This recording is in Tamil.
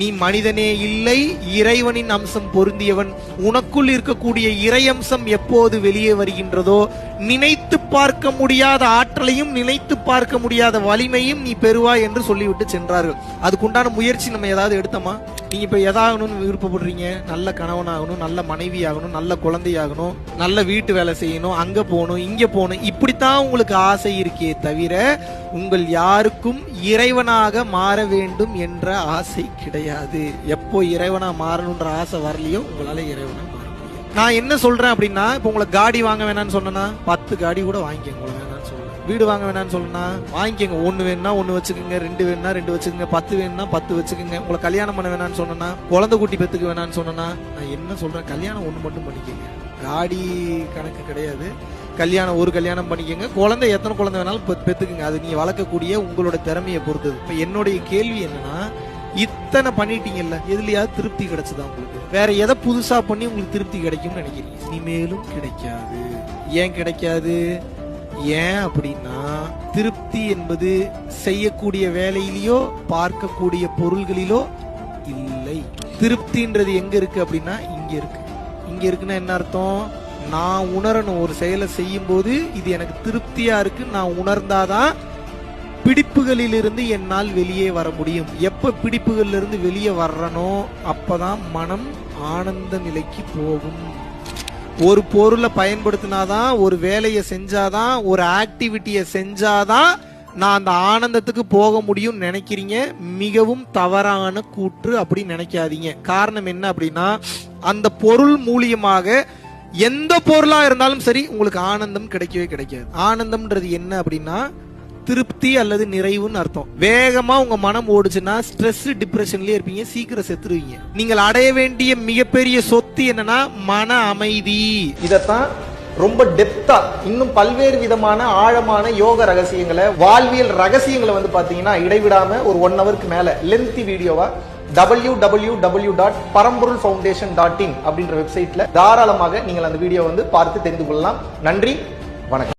நீ மனிதனே இல்லை இறைவனின் அம்சம் பொருந்தியவன். உனக்குள் இருக்கக்கூடிய இறையம்சம் எப்போது வெளியே வருகின்றதோ நினைத்து பார்க்க முடியாத ஆற்றலையும் நினைத்து பார்க்க முடியாத வலிமையும் நீ பெறுவாய் என்று சொல்லிவிட்டு சென்றார்கள். அதுக்குண்டான முயற்சி நம்ம ஏதாவது எடுத்தோமா? நீங்க இப்ப எதாகணும்னு விருப்பப்படுறீங்க. நல்ல கணவனாகணும் நல்ல மனைவி ஆகணும் நல்ல குழந்தையாகணும் நல்ல வீட்டு வேலை செய்யணும் அங்க போகணும் இங்க போகணும். இப்படித்தான் உங்களுக்கு ஆசை இருக்கே தவிர உங்கள் யாருக்கும் இறைவனாக மாற வேண்டும் என்ற ஆசை கிடையாது. எப்போ இறைவனா மாறணுன்ற ஆசை வரலையோ உங்களால இறைவனா மாற முடியும் நான் என்ன சொல்றேன் அப்படின்னா இப்போ உங்களை காடி வாங்க வேணாம்னு சொன்னா பத்து காடி கூட வாங்கிக்கோங்க உங்களை வேணாம்னு சொல்றேன். வீடு வாங்க வேணாம்னு சொன்னா வாங்கிக்கோங்க. ஒன்னு வேணும்னா ஒன்னு வச்சுக்கோங்க ரெண்டு வேணும்னா ரெண்டு வச்சுக்கோங்க பத்து வேணும்னா பத்து வச்சுக்கோங்க. உங்களை கல்யாணம் பண்ண வேணாம்னு சொன்னா குழந்தை குட்டி பெத்துக்க வேணாம்னு சொன்னா நான் என்ன சொல்றேன்? கல்யாணம் ஒண்ணு மட்டும் பண்ணிக்கோங்க. காடி கணக்கு கிடையாது. கல்யாணம் ஒரு கல்யாணம் பண்ணிக்கோங்க. குழந்தை எத்தனை குழந்தை வேணாலும் பெற்றுக்குங்க அது நீ வளர்க்கக்கூடிய உங்களோட திறமையை பொறுத்தது. இப்போ என்னுடைய கேள்வி என்னன்னா இத்தனை பண்ணிட்டீங்கல்ல எதுலையாவது திருப்தி கிடைச்சதா உங்களுக்கு? வேற எதை புதுசா பண்ணி உங்களுக்கு திருப்தி கிடைக்கும்னு நினைக்கிறீங்க? இனிமேலும் கிடைக்காது. ஏன் கிடைக்காது? ஏன் அப்படின்னா திருப்தி என்பது செய்யக்கூடிய வேலையிலயோ பார்க்கக்கூடிய பொருள்களிலோ இல்லை. திருப்தின்றது எங்க இருக்கு அப்படின்னா இங்க இருக்கு. இங்க இருக்குன்னா என்ன அர்த்தம்? நான் உணரணும். ஒரு செயலை செய்யும் போது இது எனக்கு திருப்தியா இருக்கு. நான் உணர்ந்தாதான் பிடிப்புகளிலிருந்து என்னால் வெளியே வர முடியும். எப்ப பிடிப்புகளிலிருந்து வெளியே வர்றனோ அப்பதான் மனம் ஆனந்த நிலைக்கு போகும். ஒரு பொருளை பயன்படுத்தினாதான் ஒரு வேலையை செஞ்சாதான் ஒரு ஆக்டிவிட்டியை செஞ்சாதான் நான் அந்த ஆனந்தத்துக்கு போக முடியும் நினைக்கிறீங்க. மிகவும் தவறான கூற்று அப்படின்னு நினைக்காதீங்க. காரணம் என்ன அப்படின்னா அந்த பொருள் மூலியமாக எந்த பொருளா இருந்தாலும் சரி உங்களுக்கு ஆனந்தம் கிடைக்கவே கிடைக்காது. ஆனந்தம்ன்றது என்ன அப்படின்னா திருப்தி அல்லது நிறைவுன்னு அர்த்தம். வேகமா உங்க மனம் ஓடுச்சுன்னா ஸ்ட்ரெஸ் டிப்ரெஷன்லயே இருப்பீங்க சீக்கிரம் செத்துருவீங்க. நீங்கள் அடைய வேண்டிய மிகப்பெரிய சொத்து என்னன்னா மன அமைதி. இதத்தான் ரொம்ப டெப்தா இன்னும் பல்வேறு விதமான ஆழமான யோக ரகசியங்களை வாழ்வியல் ரகசியங்களை வந்து பாத்தீங்கன்னா இடைவிடாம ஒரு ஒன் ஹவருக்கு மேல லென்த்தி வீடியோவா W W W dot Paramporul foundation dot in அப்படின்ற வெப்சைட்ல தாராளமாக நீங்கள் அந்த வீடியோ வந்து பார்த்து தெரிந்து கொள்ளலாம். நன்றி வணக்கம்.